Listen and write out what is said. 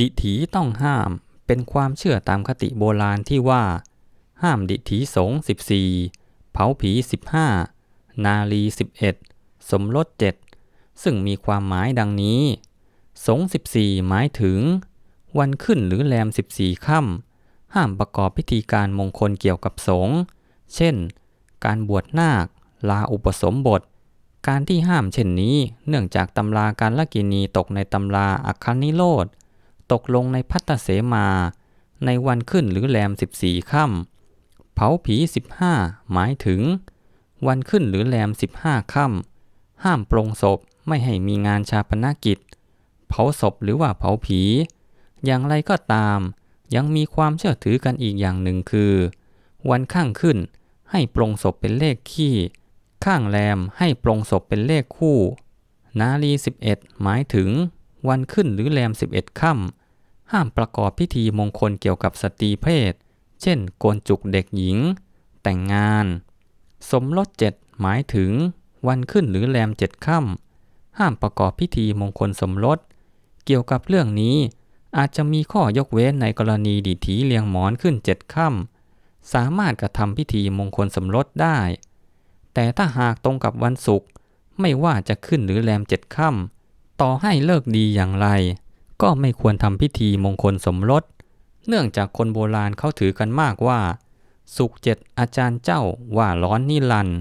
ดิถีต้องห้ามเป็นความเชื่อตามคติโบราณที่ว่า ห้ามดิถีสงฆ์14เผาผี15นาลี11สมรส7ซึ่งมีความหมายดังนี้ สงฆ์14หมายถึง วันขึ้นหรือแรม14ค่ำห้ามประกอบพิธีการมงคลเกี่ยวกับสงเช่น การบวชนาค ลาอุปสมบท การที่ห้ามเช่นนี้เนื่องจากตำราการละกินีตกในตำราอัคคนิโรธ ตกลงในพัตตเสมาในวันขึ้นหรือแรม14ค่ำเผาผี15หมายถึง วันขึ้นหรือแรม15ค่ำห้ามปรงศพไม่ให้มีงานชาปนกิจ เผาศพหรือว่าเผาผี อย่างไรก็ตาม ยังมีความเชื่อถือกันอีกอย่างหนึ่งคือ วันข้างขึ้นให้ปรงศพเป็นเลขขี้ ข้างแรมให้ปรงศพเป็นเลขคู่ นาลี11 หมายถึง วันขึ้นหรือแรม 11ค่ำ ห้ามประกอบพิธีมงคลเกี่ยวกับสตรีเพศ เช่นโกนจุกเด็กหญิง แต่งงาน สมรสเจ็ดหมายถึง วันขึ้นหรือแรมเจ็ดค่ำห้ามประกอบพิธีมงคลสมรส เกี่ยวกับเรื่องนี้ อาจจะมีข้อยกเว้นในกรณีดิถีเลียงหมอนขึ้นเจ็ดค่ำสามารถกระทำพิธีมงคลสมรสได้ แต่ถ้าหากตรงกับวันศุกร์ไม่ว่าจะขึ้นหรือแรมเจ็ดค่ำต่อให้เลิกดีอย่างไร ก็ไม่ควรทำพิธีมงคลสมรส เนื่องจากคนโบราณเขาถือกันมากว่า สุกเจ็ดอาจารย์เจ้าว่าร้อนนิรันด์